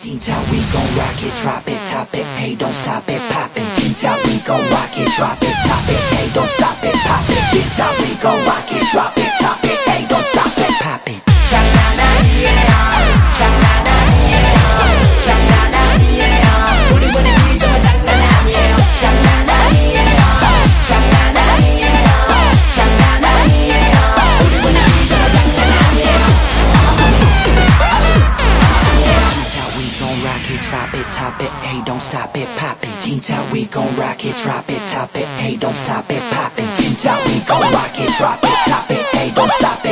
Teen Top, we gon' rock it, drop it, top it, hey, don't stop it, pop it. Teen Top, we gon' rock it, drop it, drop it, top it, hey, don't stop it, pop it. Teen Top, we gon' rock it, drop it, top it, hey, don't stop it, pop it. Teen Top, we gon' rock it, drop it, top it, hey, don't stop it.